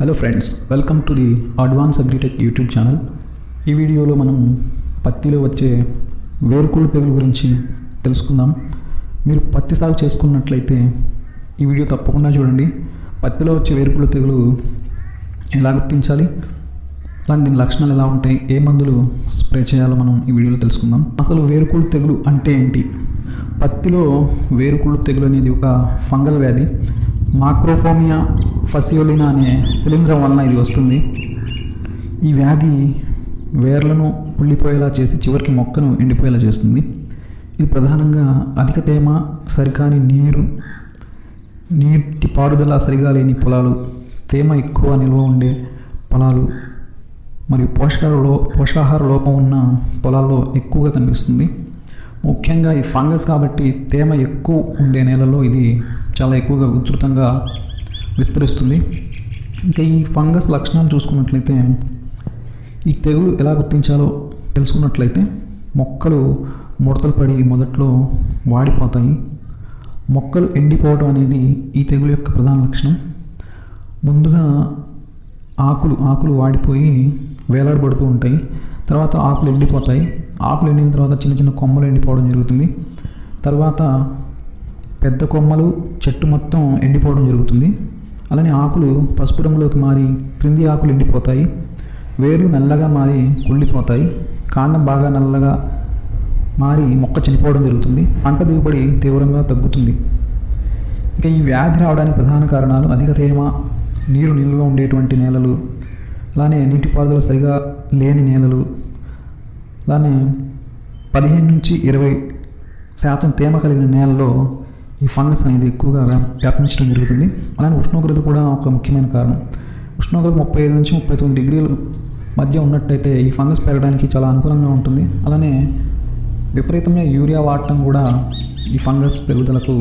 Hello friends welcome to the advance agritech YouTube channel ఈ వీడియోలో మనం పత్తిలో వచ్చే వేరుకుళ్ళు తెగులు గురించి తెలుసుకుందాం. మీరు పత్తి సాగు చేసుకున్నట్లయితే ఈ వీడియో తప్పకుండా చూడండి. పత్తిలో వచ్చే వేరుకుళ్ళు తెగులు ఎలా గుర్తించాలి? దాని దీని లక్షణాలు ఎలా ఉంటాయి? ఏ మందులు స్ప్రే చేయాలో మనం ఈ వీడియోలో తెలుసుకుందాం. అసలు వేరుకుళ్ళు తెగులు అంటే ఏంటి? పత్తిలో వేరుకుళ్ళు తెగులు అనేది ఒక ఫంగల్ వ్యాధి. మాక్రోఫోమియా ఫసియోలినా అనే శిలీంధ్రం వలన ఇది వస్తుంది. ఈ వ్యాధి వేర్లను ఉల్లిపోయేలా చేసి చివరికి మొక్కను ఎండిపోయేలా చేస్తుంది. ఇది ప్రధానంగా అధిక తేమ సరికాని నీరు నీటి పారుదల సరిగా లేని పొలాలు తేమ ఎక్కువ నిల్వ ఉండే పొలాలు మరియు పోషకాల లో పోషకాహార లోపం ఉన్న పొలాల్లో ఎక్కువగా కనిపిస్తుంది. ముఖ్యంగా ఈ ఫంగస్ కాబట్టి తేమ ఎక్కువ ఉండే నేలలో ఇది చాలా ఎక్కువగా విస్తృతంగా విస్తరిస్తుంది. ఇంకా ఈ ఫంగస్ లక్షణాలు చూసుకున్నట్లయితే ఈ తెగులు ఎలా గుర్తించాలో తెలుసుకున్నట్లయితే మొక్కలు ముడతలు పడి మొదట్లో వాడిపోతాయి. మొక్కలు ఎండిపోవడం అనేది ఈ తెగులు యొక్క ప్రధాన లక్షణం. ముందుగా ఆకులు ఆకులు వాడిపోయి వేలాడబడుతూ ఉంటాయి. తర్వాత ఆకులు ఎండిపోతాయి. ఆకులు ఎండిన తర్వాత చిన్న చిన్న కొమ్మలు ఎండిపోవడం జరుగుతుంది. తర్వాత పెద్ద కొమ్మలు చెట్టు మొత్తం ఎండిపోవడం జరుగుతుంది. అలానే ఆకులు పసుపు రంగులోకి మారి క్రింది ఆకులు ఎండిపోతాయి. వేర్లు నల్లగా మారి కుళ్ళిపోతాయి. కాండం బాగా నల్లగా మారి మొక్క చనిపోవడం జరుగుతుంది. పంట దిగుబడి తీవ్రంగా తగ్గుతుంది. ఇక ఈ వ్యాధి రావడానికి ప్రధాన కారణాలు అధిక తేమ నీరు నిల్వ ఉండేటువంటి నేలలు అలానే నీటిపారుదల సరిగా లేని నేలలు అలానే పదిహేను నుంచి ఇరవై శాతం తేమ కలిగిన నేలలో ఈ ఫంగస్ అనేది ఎక్కువగా వ్యాపించడం జరుగుతుంది. అలానే ఉష్ణోగ్రత కూడా ఒక ముఖ్యమైన కారణం. ఉష్ణోగ్రత ముప్పై ఐదు నుంచి ముప్పై తొమ్మిది డిగ్రీలు మధ్య ఉన్నట్టయితే ఈ ఫంగస్ పెరగడానికి చాలా అనుకూలంగా ఉంటుంది. అలానే విపరీతమైన యూరియా వాడటం కూడా ఈ ఫంగస్ పెరుగుదలకు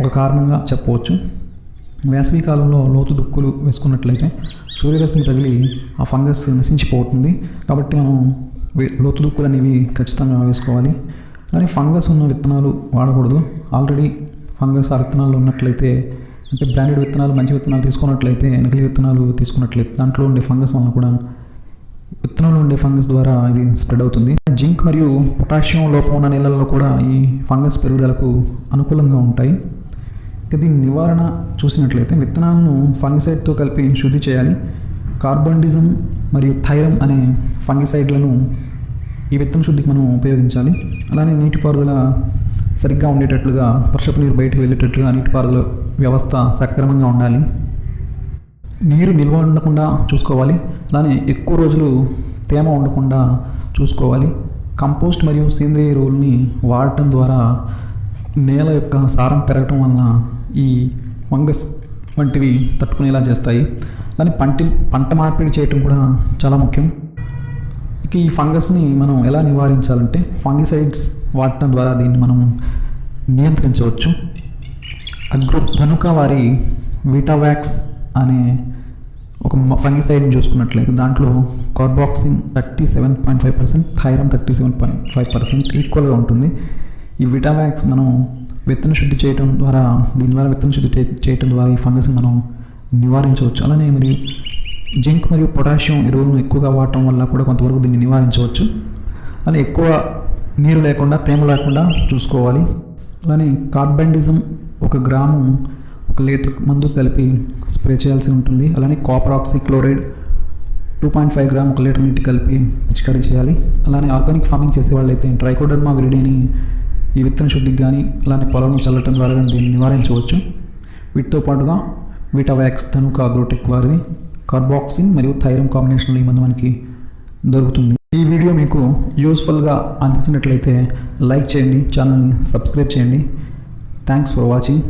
ఒక కారణంగా చెప్పవచ్చు. వేసవి కాలంలో లోతు దుక్కులు వేసుకున్నట్లయితే సూర్యరశ్మి తగిలి ఆ ఫంగస్ నశించిపోతుంది. కాబట్టి మనం లోతు దుక్కులు అనేవి ఖచ్చితంగా వేసుకోవాలి. కానీ ఫంగస్ ఉన్న విత్తనాలు వాడకూడదు. ఆల్రెడీ ఫంగస్ ఆ విత్తనాలు ఉన్నట్లయితే అంటే బ్రాండెడ్ విత్తనాలు మంచి విత్తనాలు తీసుకున్నట్లయితే నకిలీ విత్తనాలు తీసుకున్నట్లయితే దాంట్లో ఉండే ఫంగస్ వలన కూడా విత్తనంలో ఉండే ఫంగస్ ద్వారా ఇది స్ప్రెడ్ అవుతుంది. జింక్ మరియు పొటాషియం లోపం ఉన్న నీళ్ళల్లో కూడా ఈ ఫంగస్ పెరుగుదలకు అనుకూలంగా ఉంటాయి. ఇక దీని నివారణ చూసినట్లయితే విత్తనాలను ఫంగిసైడ్తో కలిపి శుద్ధి చేయాలి. కార్బండిజం మరియు థైరమ్ అనే ఫంగిసైడ్లను ఈ విత్తన శుద్ధికి మనం ఉపయోగించాలి. అలానే నీటిపారుదల సరిగ్గా ఉండేటట్లుగా వర్షపు నీరు బయటకు వెళ్ళేటట్లుగా నీటిపారుదల వ్యవస్థ సక్రమంగా ఉండాలి. నీరు నిల్వ ఉండకుండా చూసుకోవాలి. అలానే ఎక్కువ రోజులు తేమ ఉండకుండా చూసుకోవాలి. కంపోస్ట్ మరియు సేంద్రియ ఎరువుల్ని వాడటం ద్వారా నేల యొక్క సారం పెరగటం వలన ఈ ఫంగస్ వంటివి తట్టుకునేలా చేస్తాయి. అలానే పంట పంట మార్పిడి చేయటం కూడా చాలా ముఖ్యం. ఈ ఫంగస్ని మనం ఎలా నివారించాలంటే ఫంగిసైడ్స్ వాడటం ద్వారా దీన్ని మనం నియంత్రించవచ్చు. అగ్రో ధనుక వారి వీటావాక్స్ అనే ఒక ఫంగిసైడ్ చూసుకున్నట్లయితే దాంట్లో carboxin thirty seven point five percent thiram thirty seven point five percent ఈక్వల్గా ఉంటుంది. ఈ విటావాక్స్ మనం విత్తన శుద్ధి చేయడం ద్వారా దీని ద్వారా విత్తన శుద్ధి చేయటం చేయడం ద్వారా ఈ ఫంగస్ని మనం నివారించవచ్చు. అలానే మరి జింక్ మరియు పొటాషియం ఎరువులను ఎక్కువగా వాడటం వల్ల కూడా కొంతవరకు దీన్ని నివారించవచ్చు. అలా ఎక్కువ నీరు లేకుండా తేమ లేకుండా చూసుకోవాలి. అలానే కార్బండిజం ఒక గ్రాము ఒక లీటర్ మందు కలిపి స్ప్రే చేయాల్సి ఉంటుంది. అలానే copper oxychloride two point five gram ఒక లీటర్ నీటి కలిపి పిచికారీ చేయాలి. అలానే ఆర్గానిక్ ఫార్మింగ్ చేసే వాళ్ళైతే ట్రైకోడర్మా విరిడిని ఈ విత్తన శుద్ధికి కానీ అలానే పొలం చల్లటం ద్వారా దీన్ని నివారించవచ్చు. వీటితో పాటుగా వీటావాక్స్ తనుక అగ్రోటెక్ వారిది కార్బాక్సిన్ మరియు థైరమ్ కాంబినేషన్లో ఈ మందు మనకి దొరుకుతుంది. ఈ వీడియో మీకు యూస్ఫుల్గా అనిపించినట్లయితే లైక్ చేయండి ఛానల్ని సబ్స్క్రైబ్ చేయండి. Thanks for watching